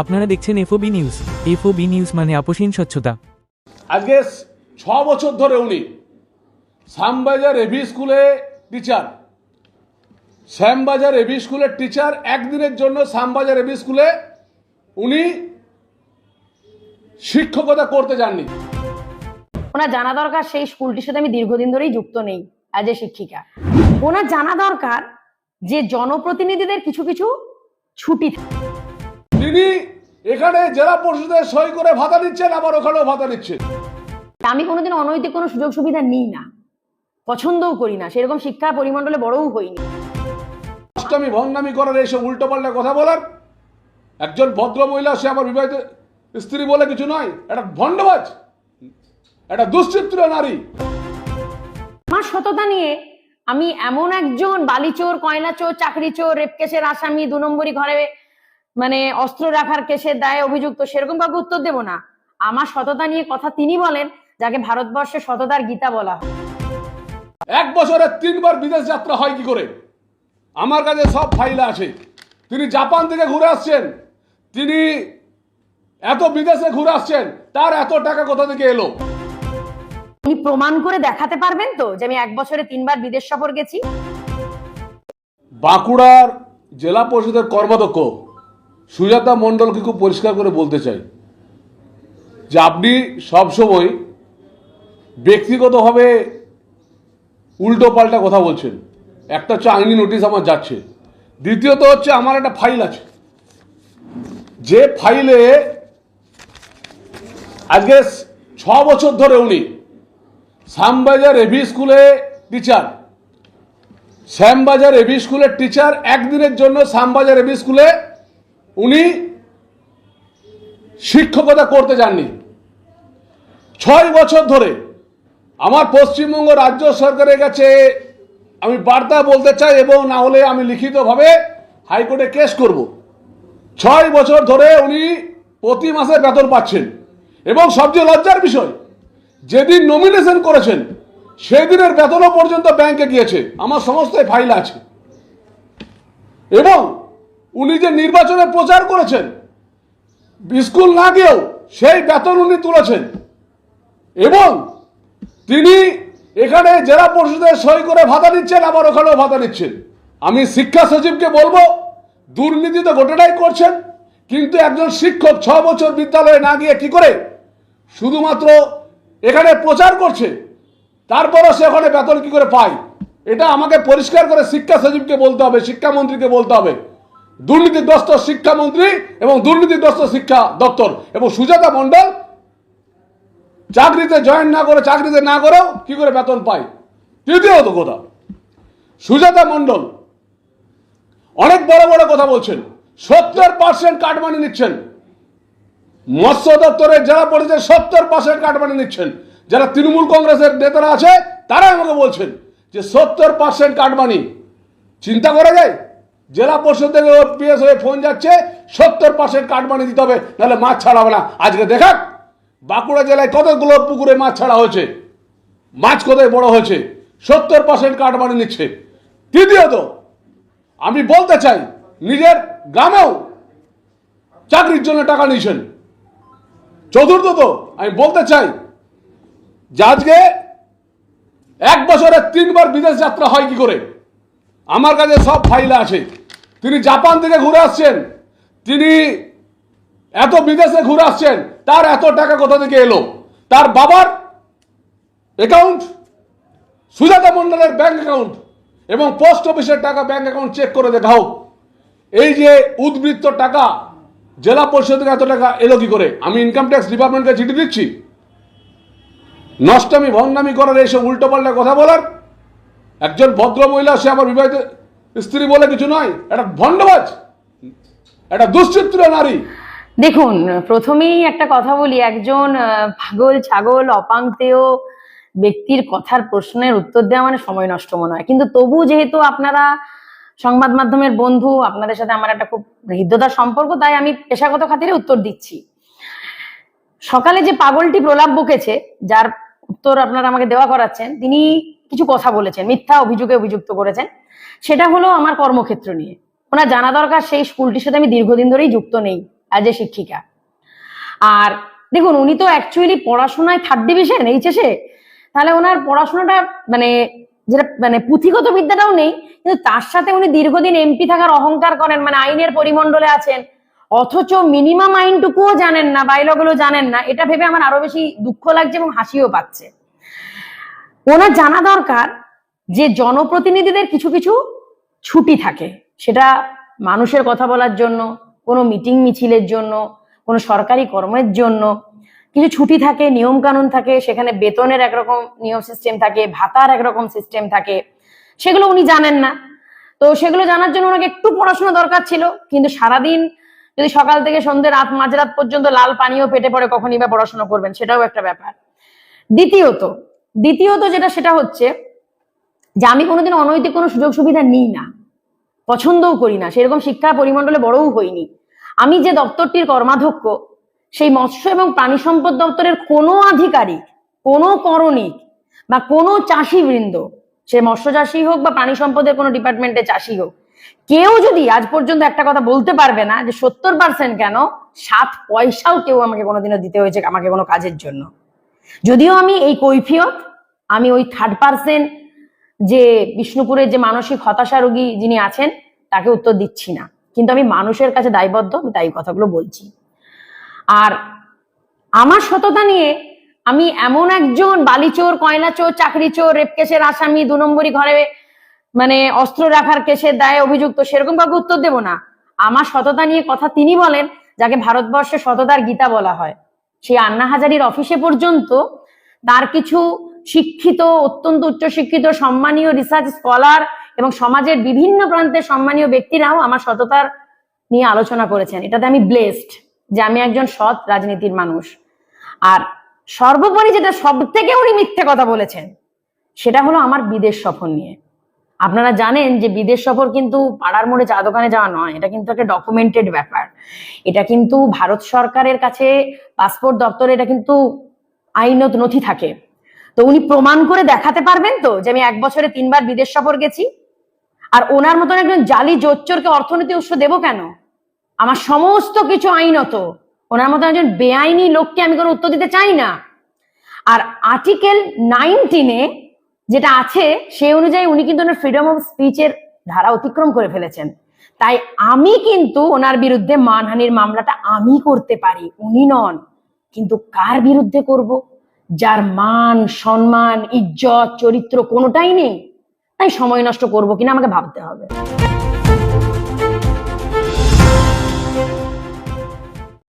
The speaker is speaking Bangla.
আপনারা দেখছেন এফওবি নিউজ এফওবি নিউজ মানে আপোষহীন স্বচ্ছতা। আজকে ছ বছর ধরে উনি শ্যামবাজার এভি স্কুলে টিচার শ্যামবাজার এভি স্কুলের টিচার একদিনের জন্য শ্যামবাজার এভি স্কুলে উনি শিক্ষকতা করতে যাননি। ওনার জানা দরকার সেই স্কুলটির সাথে আমি দীর্ঘদিন ধরেই যুক্ত নেই অ্যাজ এ শিক্ষিকা। ওনার জানা দরকার যে জনপ্রতিনিধিদের কিছু কিছু ছুটি থাকে। তিনি এখানে জেলা পরিষদের সই করে ভাতা দিচ্ছেন আবার ওখানেও ভাতা দিচ্ছেন আমি কোনোদিন অনৈতিক কোনো সুযোগ সুবিধা নিই না। পছন্দও করি না। সেরকম শিক্ষা পরিমণ্ডলে বড়ও হইনি। অষ্টমী ভণ্ডামি করার এইসব উল্টোপাল্টা কথা বলার একজন ভদ্র মহিলা সে আমার বিবাহিত স্ত্রী বলে কিছু নয় একটা ভণ্ডবাজ একটা দুশ্চিত্র নারী। আমার সততা নিয়ে আমি এমন একজন বালিচোর কয়লা চোর চাকরি চোর রেপ কেসের আসামি দু নম্বরই ঘরে মানে অস্ত্র রাখার কেসের দায়ে অভিযুক্ত সেরকম কাউকে উত্তর দেব না। আমার সততা নিয়ে কথা তিনি বলেন যাকে ভারতবর্ষে সততার গীতা বলা হয়। এক বছরে তিনবার বিদেশ যাত্রা হয় কি করে? আমার কাছে সব ফাইল আছে। তিনি জাপান থেকে ঘুরে আসছেন। তিনি এত বিদেশে ঘুরে আসছেন তার এত টাকা কোথা থেকে এলো? উনি প্রমাণ করে দেখাতে পারবেন তো যে আমি এক বছরে তিনবার বিদেশ সফর গেছি? বাঁকুড়ার জেলা পরিষদের কর্মাধ্যক্ষ সুজাতা মণ্ডলকে খুব পরিষ্কার করে বলতে চাই যে আপনি সবসময় ব্যক্তিগতভাবে উল্টো পাল্টা কথা বলছেন। একটা হচ্ছে আইনি নোটিশ আমার যাচ্ছে। দ্বিতীয়ত হচ্ছে আমার একটা ফাইল আছে। যে ফাইলে আজকে ছ বছর ধরে উনি শ্যামবাজার এভি স্কুলে টিচার শ্যামবাজার এভি স্কুলের টিচার একদিনের জন্য শ্যামবাজার এভি স্কুলে উনি শিক্ষকতা করতে যাননি। ছয় বছর ধরে আমার পশ্চিমবঙ্গ রাজ্য সরকারের কাছে আমি বার্তা বলতে চাই এবং না হলে আমি লিখিতভাবে হাইকোর্টে কেস করব। ছয় বছর ধরে উনি প্রতি মাসে বেতন পাচ্ছেন এবং সবচেয়ে লজ্জার বিষয়, যেদিন নমিনেশন করেছেন সেই দিনের বেতনও পর্যন্ত ব্যাংকে গিয়েছে। আমার সমস্ত ফাইল আছে। এবং উনি যে নির্বাচনে প্রচার করেছেন স্কুল না গিয়েও সেই বেতন উনি তুলেছেন। এবং তিনি এখানে জেলা পরিষদের সই করে ভাতা দিচ্ছেন, আবার ওখানেও ভাতা দিচ্ছেন। আমি শিক্ষা সচিবকে বলব, দুর্নীতি তো গোটাটাই করছেন, কিন্তু একজন শিক্ষক ছ বছর বিদ্যালয়ে না গিয়ে কি করে শুধুমাত্র এখানে প্রচার করছে, তারপরও সে ওখানে বেতন কি করে পায়? এটা আমাকে পরিষ্কার করে শিক্ষা সচিবকে বলতে হবে, শিক্ষামন্ত্রীকে বলতে হবে। দুর্নীতিগ্রস্ত শিক্ষামন্ত্রী এবং দুর্নীতিগ্রস্ত শিক্ষা দপ্তর। এবং সুজাতা মণ্ডল, চাকরিতে জয়েন না করে, চাকরিতে না করেও কি করে বেতন পায়? তৃতীয়ত কথা, সুজাতা মণ্ডল অনেক বড় বড় কথা বলছেন, সত্তর পার্সেন্ট কাটমানি নিচ্ছেন। মৎস্য দপ্তরের যারা পড়েছে, সত্তর পার্সেন্ট কাটমানি নিচ্ছেন। যারা তৃণমূল কংগ্রেসের নেতারা আছে তারা আমাকে বলছেন যে সত্তর পার্সেন্ট কাটমানি চিন্তা করা যায়? জেলা পরিষদ থেকে পিএস হয়ে ফোন যাচ্ছে, সত্তর পার্সেন্ট কাটমানি দিতে হবে, নাহলে মাছ ছাড়া হবে না। আজকে দেখাক, বাঁকুড়া জেলায় কতগুলো পুকুরে মাছ ছাড়া হয়েছে? মাছ কোথায় বড় হয়েছে? সত্তর পার্সেন্ট কাটমানি নিচ্ছে। তৃতীয়ত, আমি বলতে চাই, নিজের গ্রামেও চাকরির জন্য টাকা নিয়েছেন। চতুর্থত, আমি বলতে চাই যে আজকে এক বছরে তিনবার বিদেশ যাত্রা হয় কি করে? আমার কাছে সব ফাইল আছে। তিনি জাপান থেকে ঘুরে আসছেন। তিনি এত বিদেশে ঘুরে আসছেন, তার এত টাকা কোথা থেকে এলো? তার বাবার অ্যাকাউন্ট সুজাতা মণ্ডলের ব্যাংক অ্যাকাউন্ট এবং পোস্ট অফিসের টাকা ব্যাংক অ্যাকাউন্ট চেক করে দেখাও। এই যে উদ্বৃত্ত টাকা, জেলা পরিষদ এত টাকা এলো কি করে? আমি ইনকাম ট্যাক্স ডিপার্টমেন্টকে চিঠি দিচ্ছি। নষ্টামি, ভণ্ডামি করার এইসব উল্টোপাল্টা কথা বলার একজন ভদ্র মহিলা সে আমার বিবাহিত স্ত্রী বলে কিছু নয় একটা ভণ্ডবাজ একটা দুশ্চিত্র নারী। দেখুন, প্রথমেই একটা কথা বলি, একজন পাগল, ছাগল অপাঙ্ক্তেয় ব্যক্তির কথার প্রশ্নের উত্তর দেওয়া মানে সময় নষ্ট মনে হয়। কিন্তু তবু যেহেতু আপনারা সংবাদ মাধ্যমের বন্ধু, আপনাদের সাথে আমার একটা খুব হৃদ্যতার সম্পর্ক, তাই আমি পেশাগত খাতিরে উত্তর দিচ্ছি। সকালে যে পাগলটি প্রলাপ বকেছে, যার উত্তর আপনারা আমাকে দেওয়া করাচ্ছেন, তিনি কিছু কথা বলেছেন, মিথ্যা অভিযোগে অভিযুক্ত করেছেন। সেটা হলো আমার কর্মক্ষেত্র নিয়ে। ওনার জানা দরকার, সেই স্কুলটির সাথে আমি দীর্ঘদিন ধরেই যুক্ত নেই অ্যাজ এ শিক্ষিকা। আর দেখুন, উনি তো অ্যাকচুয়ালি পড়াশোনায় থার্ড ডিভিশন এইচএসে। তাহলে ওনার পড়াশোনাটা মানে যেটা মানে পুঁথিগত বিদ্যাটাও নেই, কিন্তু তার সাথে উনি দীর্ঘদিন এমপি থাকার অহংকার করেন মানে আইনের পরিমণ্ডলে আছেন। অথচ মিনিমাম আইনটুকুও জানেন না বাইলগুলো জানেন না, এটা ভেবে আমার আরও বেশি দুঃখ লাগছে এবং হাসিও পাচ্ছে। ওনার জানা দরকার যে জনপ্রতিনিধিদের কিছু কিছু ছুটি থাকে। সেটা মানুষের কথা বলার জন্য, কোনো মিটিং মিছিলের জন্য, কোনো সরকারি কর্মের জন্য। কিছু ছুটি থাকে নিয়ম কানুন থাকে, সেখানে বেতনের একরকম নিয়ম সিস্টেম থাকে, ভাতার একরকম সিস্টেম থাকে। সেগুলো উনি জানেন না। তো সেগুলো জানার জন্য ওনাকে একটু পড়াশোনা দরকার ছিল, কিন্তু সারাদিন যদি সকাল থেকে সন্ধ্যে রাত, মাঝরাত পর্যন্ত লাল পানিও পেটে পড়ে, কখনই বা পড়াশোনা করবেন, সেটাও একটা ব্যাপার। দ্বিতীয়ত দ্বিতীয়ত যেটা, সেটা হচ্ছে যে আমি কোনোদিন অনৈতিক কোনো সুযোগ সুবিধা নিই না, পছন্দও করি না, সেরকম শিক্ষা পরিমণ্ডলে বড়ও হইনি। আমি যে দপ্তরটির কর্মাধ্যক্ষ, সেই মৎস্য এবং প্রাণী সম্পদ দপ্তরের কোনো আধিকারিক, কোনো করণিক বা কোনো চাষি বৃন্দ সে মৎস্য চাষী হোক বা প্রাণী সম্পদের কোনো ডিপার্টমেন্টে চাষী হোক, কেউ যদি আজ পর্যন্ত একটা কথা বলতে পারবে না যে সত্তর পার্সেন্ট কেন সাত পয়সাও কেউ আমাকে কোনোদিনও দিতে হয়েছে আমাকে কোনো কাজের জন্য। যদিও আমি এই কৈফিয়ত, আমি ওই থার্ড পার্সেন্ট যে বিষ্ণুপুরের যে মানসিক হতাশা রোগী যিনি আছেন, তাকে উত্তর দিচ্ছি না। কিন্তু আমি মানুষের কাছে দায়বদ্ধ, আমি তাই কথাগুলো বলছি। আর আমার সততা নিয়ে আমি এমন একজন বালিচোর কয়লা চোর চাকরি চোর রেপ কেসের আসামি, দু নম্বরই ঘরে মানে অস্ত্র রাখার কেসের দায়ে অভিযুক্ত সেরকম ভাবে উত্তর দেব না। আমার সততা নিয়ে কথা তিনি বলেন, যাকে ভারতবর্ষে সততার গীতা বলা হয়। সেই আন্না হাজারির অফিসে পর্যন্ত তার কিছু শিক্ষিত, অত্যন্ত উচ্চশিক্ষিত, সম্মানীয় রিসার্চ স্কলার এবং সমাজের বিভিন্ন প্রান্তের সম্মানীয় ব্যক্তিরাও আমার সততার নিয়ে আলোচনা করেছেন। এটাতে আমি ব্লেসড যে আমি একজন সৎ রাজনীতির মানুষ। আর সর্বোপরি যেটা সব থেকে উনি মিথ্যে কথা বলেছেন, সেটা হলো আমার বিদেশ সফর নিয়ে। আপনারা জানেন যে বিদেশ সফর কিন্তু পাড়ার মোড়ে চা দোকানে যাওয়া নয়, এটা কিন্তু একটা ডকুমেন্টেড ব্যাপার। এটা কিন্তু ভারত সরকারের কাছে পাসপোর্ট দপ্তরে এটা কিন্তু আইনত নথি থাকে। তো উনি প্রমাণ করে দেখাতে পারবেন তো যে আমি এক বছরে তিনবার বিদেশ সফর গেছি, আর ওনার মতন একজন জালি জোচ্চরকে অর্থনীতি উৎস দেবো কেন? আমার সমস্ত কিছু আইনত। ওনার মতন একজন বেআইনি লোককে আমি কোনো উত্তর দিতে চাই না। আর আর্টিকেল নাইনটিনে যেটা আছে, সেই অনুযায়ী উনি কিন্তু ওনার ফ্রিডম অফ স্পিচের ধারা অতিক্রম করে ফেলেছেন। তাই আমি কিন্তু ওনার বিরুদ্ধে মানহানির মামলাটা আমি করতে পারি, উনি নন। কিন্তু কার বিরুদ্ধে করব? যার মান, সম্মান, ইজ্জত, চরিত্র কোনোটাই নেই, তাই সময় নষ্ট করব কিনা আমাকে ভাবতে হবে।